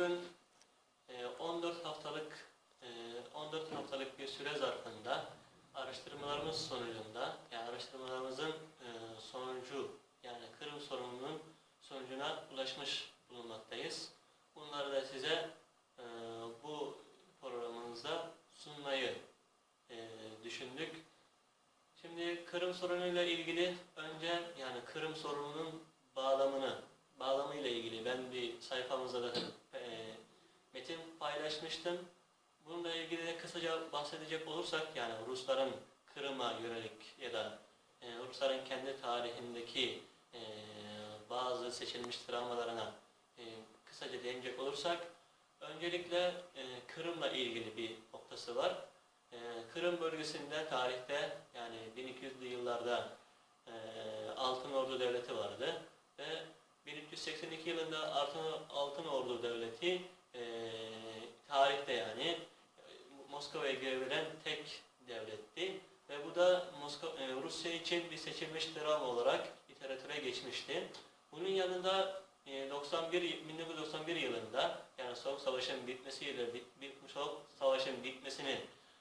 Bugün e, 14 haftalık e, 14 haftalık bir süre zarfında araştırmalarımız sonucunda yani araştırmalarımızın e, sonucu yani Kırım sorununun sonucuna ulaşmış bulunmaktayız. Bunları da size e, bu programımızda sunmayı e, düşündük. Şimdi Kırım sorunuyla ilgili önce yani Kırım sorununun bağlamını, bağlamıyla ilgili ben bir sayfamızda da e, paylaşmıştım. Bununla ilgili de kısaca bahsedecek olursak yani Rusların Kırım'a yönelik ya da e, Rusların kendi tarihindeki e, bazı seçilmiş travmalarına e, kısaca değinecek olursak öncelikle Kırım'la ilgili bir noktası var. Kırım bölgesinde tarihte yani 1200'lü yıllarda Altın Ordu Devleti vardı ve 1382 yılında Altın, Altın Ordu Devleti tarihte yani e, Moskova'ya girebilen tek devletti ve bu da Moskova, e, Rusya için bir seçilmiş travma olarak literatüre geçmişti. Bunun yanında e, 91 1991 yılında yani Soğuk Savaş'ın bitmesiyle bit, Soğuk Savaş'ın bitmesini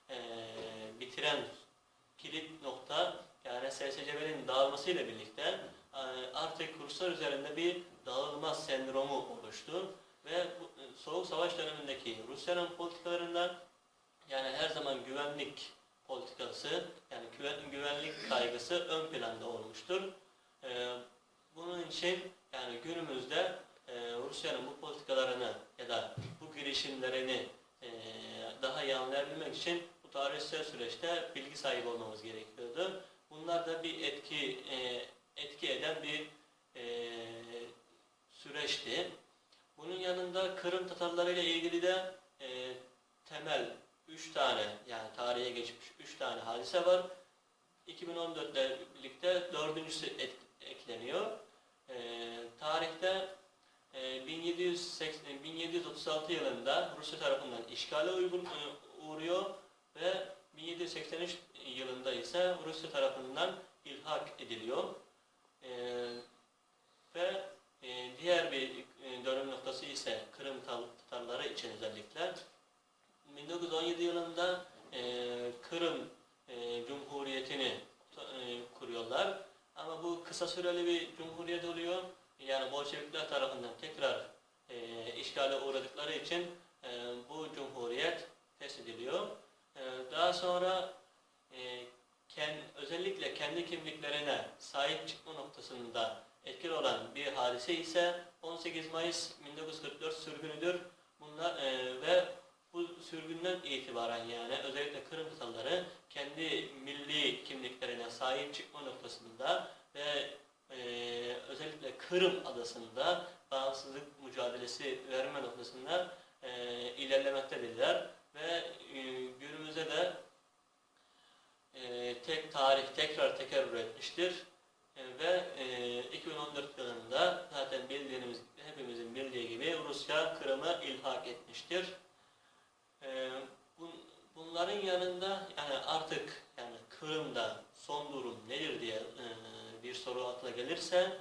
e, bitiren kilit nokta yani SSCB'nin dağılmasıyla birlikte e, artık Ruslar üzerinde bir dağılma sendromu oluştu ve bu, e, Soğuk Savaş dönemindeki Rusya'nın politikalarından yani her zaman güvenlik politikası yani güven- güvenlik kaygısı ön planda olmuştur. E, bunun için yani günümüzde e, Rusya'nın bu politikalarını ya da bu girişimlerini e, daha iyi anlayabilmek için bu tarihsel süreçte bilgi sahibi olmamız gerekiyordu. Bunlar da bir etki e, etki eden bir e, süreçti. Bunun yanında Kırım Tatarları ile ilgili de e, temel 3 tane yani tarihe geçmiş 3 tane hadise var. 2014 ile birlikte dördüncüsü et- ekleniyor. E, tarihte e, 1780, 1736 yılında Rusya tarafından işgale uygun, e, uğruyor ve 1783 yılında ise Rusya tarafından ilhak ediliyor. E, ve e, diğer bir e, dönüm noktası ise Kırım Tal- Tatarları için özellikle 1917 yılında e, Kırım e, Cumhuriyeti'ni e, kuruyorlar. Ama bu kısa süreli bir cumhuriyet oluyor. Yani Bolşevikler tarafından tekrar e, işgale uğradıkları için e, bu cumhuriyet feshediliyor. E, daha sonra e, ken, özellikle kendi kimliklerine sahip çıkma noktasında etkili olan bir hadise ise 18 Mayıs 1944 sürgünüdür. Bunlar e, ve bu sürgünden itibaren yani özellikle Kırım Tatarları kendi milli kimliklerine sahip çıkma noktasında ve e, özellikle Kırım adasında bağımsızlık mücadelesi verme noktasında e, ilerlemektedirler ve e, günümüze de e, tek tarih tekrar tekerrür etmiştir. E, ve e, 2014 yılında zaten bildiğimiz, hepimizin bildiği gibi Rusya Kırım'a ilhak etmiştir. E, bun- bunların yanında yani artık yani Kırım'da son durum nedir diye e, bir soru akla gelirse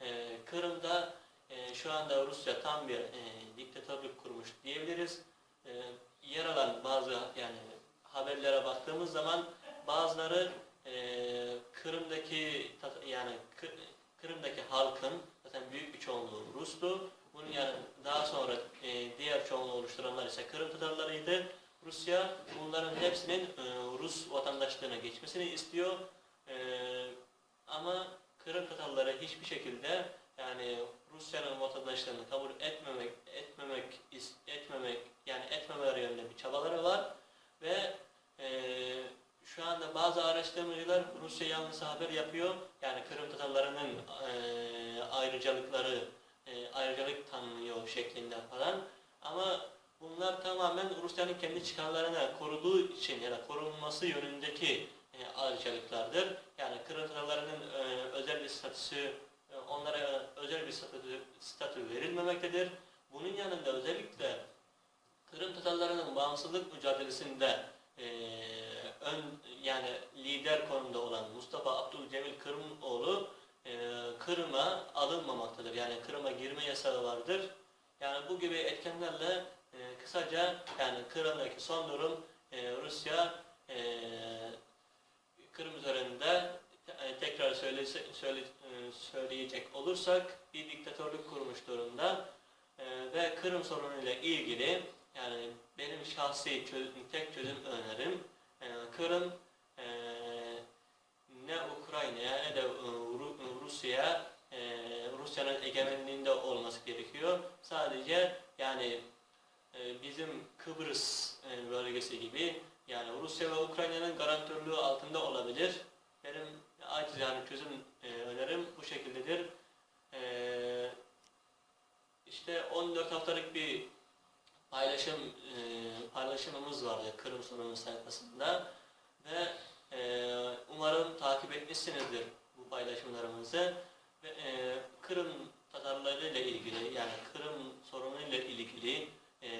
e, Kırım'da e, şu anda Rusya tam bir e, diktatörlük kurmuş diyebiliriz. E, yer alan bazı yani haberlere baktığımız zaman bazıları e, Kırım'daki yani Kı- Kırım'daki halkın zaten büyük bir çoğunluğu Rus'tu. Bunun yani daha sonra e, diğer çoğunluğu oluşturanlar ise Kırım Tatarlarıydı. Rusya bunların hepsinin e, Rus vatandaşlığına geçmesini istiyor. E, ama Kırım Tatarları hiçbir şekilde yani Rusya'nın vatandaşlığını kabul etmemek, etmemek, etmemek yani etmemeleri yönünde bir çabaları var ve e, şu anda bazı araştırmacılar Rusya yanlısı haber yapıyor. Yani Kırım Tatarlarının e, ayrıcalıkları, e, ayrıcalık tanınıyor şeklinde falan. Ama bunlar tamamen Rusya'nın kendi çıkarlarına koruduğu için ya da korunması yönündeki ayrıcalıklardır. Yani Kırım Tatarlarının e, özel bir statüsü, e, onlara özel bir statü, statü verilmemektedir. Bunun yanında özellikle Kırım Tatarlarının bağımsızlık mücadelesinde e, ön yani lider konumda olan Mustafa Abdülcemil Kırımoğlu e, Kırım'a alınmamaktadır. Yani Kırım'a girme yasağı vardır. Yani bu gibi etkenlerle e, kısaca yani Kırım'daki son durum e, Rusya e, Kırım üzerinde e, tekrar söylese, söyle, e, söyleyecek olursak bir diktatörlük kurmuş durumda E, ve Kırım sorunuyla ilgili yani benim şahsi çözüm, tek çözüm önerim Kırım ne Ukrayna'ya ne de Ru- Rusya'ya Rusya'nın egemenliğinde olması gerekiyor. Sadece yani bizim Kıbrıs bölgesi gibi yani Rusya ve Ukrayna'nın garantörlüğü altında olabilir. Benim acizane çözüm e, önerim bu şekildedir. E, işte 14 haftalık bir paylaşım e, paylaşımımız vardı Kırım sorunu sayfasında ve e, umarım takip etmişsinizdir bu paylaşımlarımızı ve e, Kırım Tatarları ile ilgili yani Kırım sorunu ile ilgili e,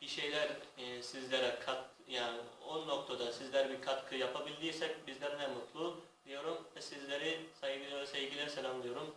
bir şeyler e, sizlere kat yani o noktada sizler bir katkı yapabildiysek bizler ne mutlu diyorum ve sizleri saygıyla sevgiler selamlıyorum.